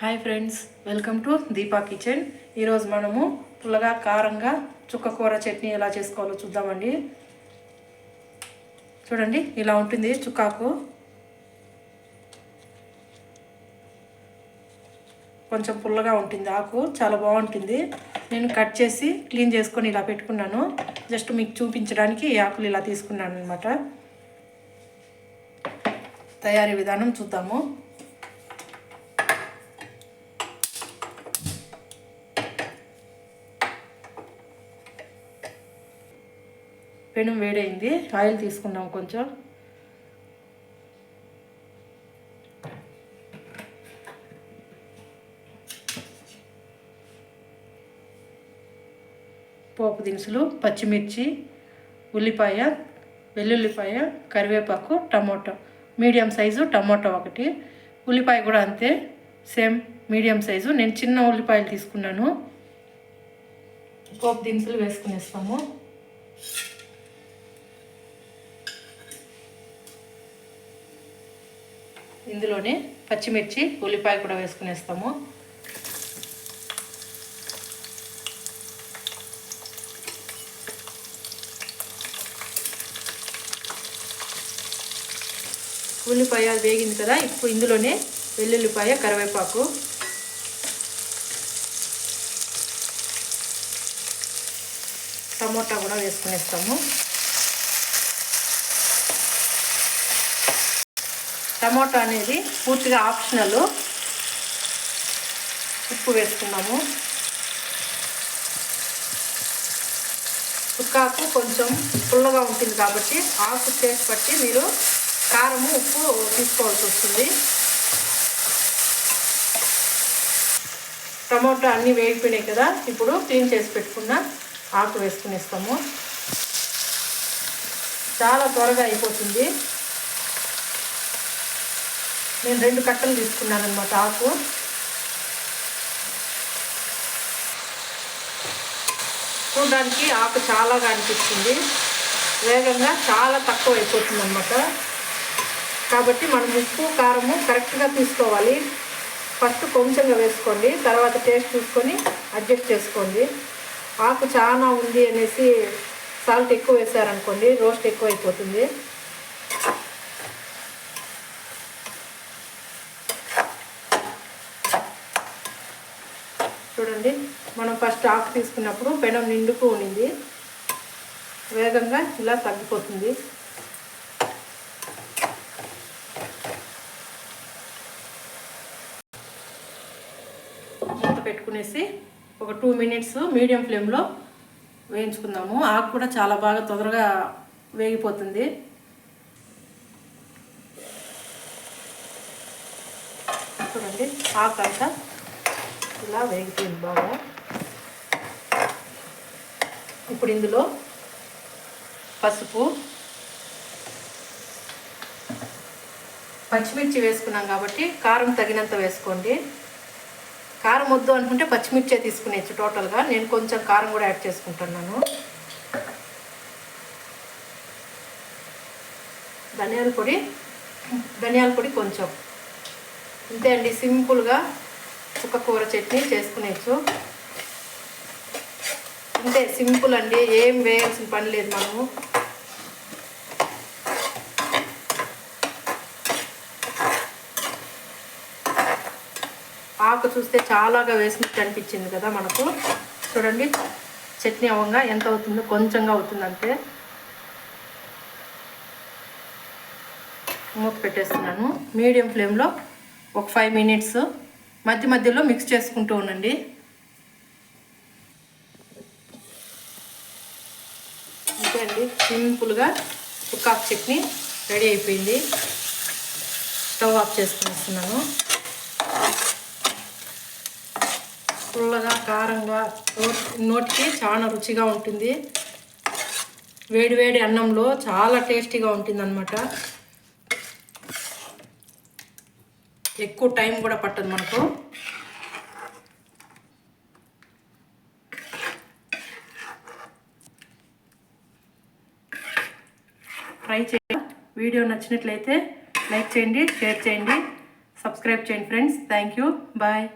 Hi friends welcome to Deepa kitchen ఈరోజు మనము పుల్లగా కారంగా చుక్క కూర చట్నీ ఎలా చేసుకోవాలో చూద్దామండి. చూడండి ఇలా ఉంటుంది చుక్కాకు. కొంచెం పుల్లగా ఉంటుంది ఆకు చాలా బాగుంటుంది. నేను కట్ చేసి క్లీన్ చేసుకొని ఇలా పెట్టుకున్నాను. జస్ట్ మీకు చూపించడానికి ఈ ఆకులు ఇలా తీసుకున్నాను అనమాట తయారీ విధానం చూద్దాము. పెనం వేడైంది ఆయిల్ తీసుకున్నాం కొంచెం. పోపు దినుసులు పచ్చిమిర్చి ఉల్లిపాయ వెల్లుల్లిపాయ కరివేపాకు టమోటో. మీడియం సైజు టమోటా ఒకటి. ఉల్లిపాయ కూడా అంతే సేమ్ మీడియం సైజు. నేను చిన్న ఉల్లిపాయలు తీసుకున్నాను. పోపు దినుసులు వేసుకునేస్తాము. ఇందులోనే పచ్చిమిర్చి ఉల్లిపాయ కూడా వేసుకునేస్తాము. ఉల్లిపాయ వేగింది కదా ఇప్పుడు ఇందులోనే వెల్లుల్లిపాయ కరివేపాకు. టమోటా కూడా వేసుకునేస్తాము. టమోటా అనేది పూర్తిగా ఆప్షనల్. ఉప్పు వేసుకున్నాము. చుక్కాకు కొంచెం పుల్లగా ఉంటుంది కాబట్టి ఆకు టేస్ట్ బట్టి మీరు కారము ఉప్పు తీసుకోవాల్సి వస్తుంది. టమోటా అన్నీ వేగిపోయినాయి కదా ఇప్పుడు క్లీన్ చేసి పెట్టుకున్న ఆకు వేసుకునేస్తాము. చాలా త్వరగా అయిపోతుంది. నేను రెండు కట్టలు తీసుకున్నాను అనమాట ఆకు. చూడడానికి ఆకు చాలాగా అనిపిస్తుంది. వేగంగా చాలా తక్కువ అయిపోతుంది అనమాట కాబట్టి మనం ఉప్పు కారము కరెక్ట్గా తీసుకోవాలి. ఫస్ట్ కొంచెంగా వేసుకోండి తర్వాత టేస్ట్ చూసుకొని అడ్జస్ట్ చేసుకోండి. ఆకు చాలా ఉంది అనేసి సాల్ట్ ఎక్కువ వేసారనుకోండి రోస్ట్ ఎక్కువ అయిపోతుంది. చూడండి. మనం ఫస్ట్ ఆకు తీసుకున్నప్పుడు పెనం నిండుకు ఉండింది. వేగంగా ఇలా తగ్గిపోతుంది. మూత పెట్టుకునేసి ఒక టూ మినిట్స్ మీడియం ఫ్లేమ్లో వేయించుకుందాము. ఆకు కూడా చాలా బాగా తొందరగా వేగిపోతుంది. చూడండి ఆకు అంతా ఇలా వేగుతుంది బాగా. ఇప్పుడు ఇందులో పసుపు పచ్చిమిర్చి వేసుకున్నాం కాబట్టి కారం తగినంత వేసుకోండి. కారం వద్దు అనుకుంటే పచ్చిమిర్చే తీసుకునేచ్చు టోటల్గా. నేను కొంచెం కారం కూడా యాడ్ చేసుకుంటున్నాను. ధనియాల పొడి ధనియాల పొడి కొంచెం. ఇంతే అండి సింపుల్గా కూర చట్నీ చేసుకునేచ్చు. అంతే సింపుల్ అండి ఏం వేయాల్సిన పని లేదు మనము. ఆకు చూస్తే చాలాగా వేసినట్టు అనిపించింది కదా మనకు. చూడండి చట్నీ అవ్వంగా ఎంత అవుతుందో కొంచెంగా అవుతుంది అంతే. మూత పెట్టేస్తున్నాను. మీడియం ఫ్లేమ్లో ఒక ఫైవ్ మినిట్స్ మధ్య మధ్యలో మిక్స్ చేసుకుంటూ ఉండండి. అంతే అండి. సింపుల్గా చుక్కాకు చట్నీ రెడీ అయిపోయింది. స్టవ్ ఆఫ్ చేసుకునేస్తున్నాను. పుల్లగా కారంగా నోటికి చాలా రుచిగా ఉంటుంది. వేడి వేడి అన్నంలో చాలా టేస్టీగా ఉంటుంది అనమాట ఎక్కువ టైం కూడా పట్టదు మనకు. ట్రై చేయ వీడియో నచ్చినట్లయితే లైక్ చేయండి షేర్ చేయండి సబ్స్క్రైబ్ చేయండి ఫ్రెండ్స్. Thank you bye